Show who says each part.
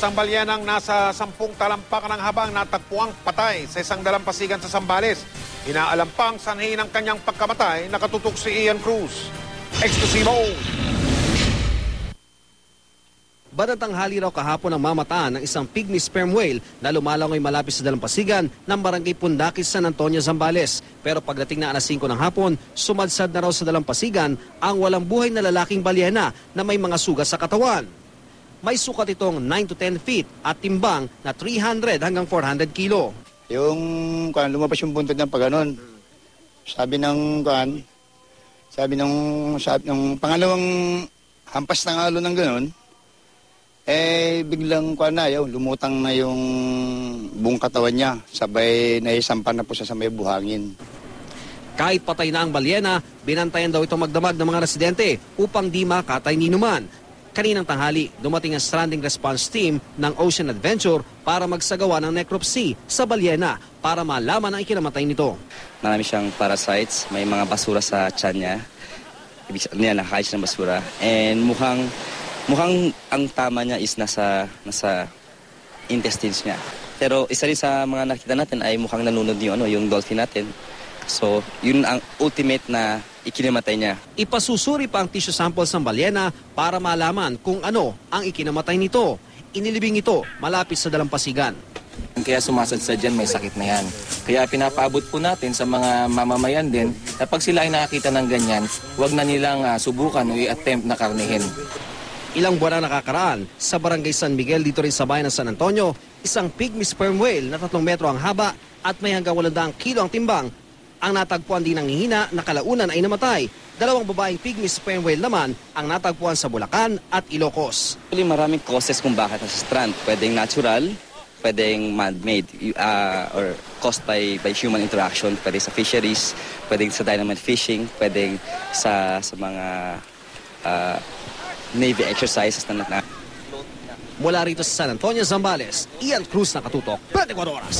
Speaker 1: Isang balyanang nasa sampung talampakan ng habang natagpuang patay sa isang dalampasigan sa Sambales. Inaalam pang sanhi ng kanyang pagkamatay nakatutok si Ian Cruz. Eksklusibo!
Speaker 2: Badatang hali raw kahapon ang mamataan ng isang pygmy sperm whale na lumalangoy malapit sa dalampasigan ng barangay Pundakis, San Antonio, Zambales. Pero pagdating na alas 5 ng hapon, sumadsad na raw sa dalampasigan ang walang buhay na lalaking balyena na may mga sugat sa katawan. May sukat itong 9 to 10 feet at timbang na 300 hanggang 400 kilo.
Speaker 3: Yung kuan lumabas yung buntot ng paganon. Sabi ng kuan, sabi nung sabi nung pangalawang hampas ng alo ng ganon, eh biglang kuan na yun, lumutang na yung buong katawan niya. Sabay naisampan na po siya sa may buhangin.
Speaker 2: Kahit patay na ang balyena, binantayan daw ito magdamag ng mga residente upang di makatay ni Numan. Kaninang tanghali, dumating ang stranding response team ng Ocean Adventure para magsagawa ng necropsy sa balyena para malaman ang ikinamatay nito.
Speaker 4: Marami siyang parasites, may mga basura sa tiyan niya. Ibig sabihin niya, nakakain siya ng basura. And mukhang, mukhang ang tama niya is nasa, nasa intestines niya. Pero isa rin sa mga nakita natin ay mukhang nanunod yung, ano, yung dolphin natin. So, yun ang ultimate na ikinamatay niya.
Speaker 2: Ipasusuri pa ang tissue samples ng balyena para malaman kung ano ang ikinamatay nito. Inilibing ito malapit sa dalampasigan.
Speaker 5: Kaya sumasadsa dyan, may sakit na yan. Kaya pinapaabot po natin sa mga mamamayan din na pag sila ay nakakita ng ganyan, huwag na nilang ah, subukan o i-attempt na karnihin.
Speaker 2: Ilang buwan na nakakaraan sa barangay San Miguel dito rin sa bayan ng San Antonio, isang pygmy sperm whale na 3 metro ang haba at may hanggang 800 kilo ang timbang. Ang natagpuan din ng hihina na kalaunan ay namatay. Dalawang babaeng pygmy sperm whale naman ang natagpuan sa Bulacan at Ilocos.
Speaker 4: Actually, maraming causes kung bakit nasa strand. Pwedeng natural, pwedeng man-made, ah, or caused by, by human interaction. Pwede sa fisheries, pwedeng sa dynamite fishing, pwedeng sa, sa mga ah, Navy exercises na, na
Speaker 2: Mula rito sa San Antonio, Zambales, Ian Cruz nakatutok, 24 oras.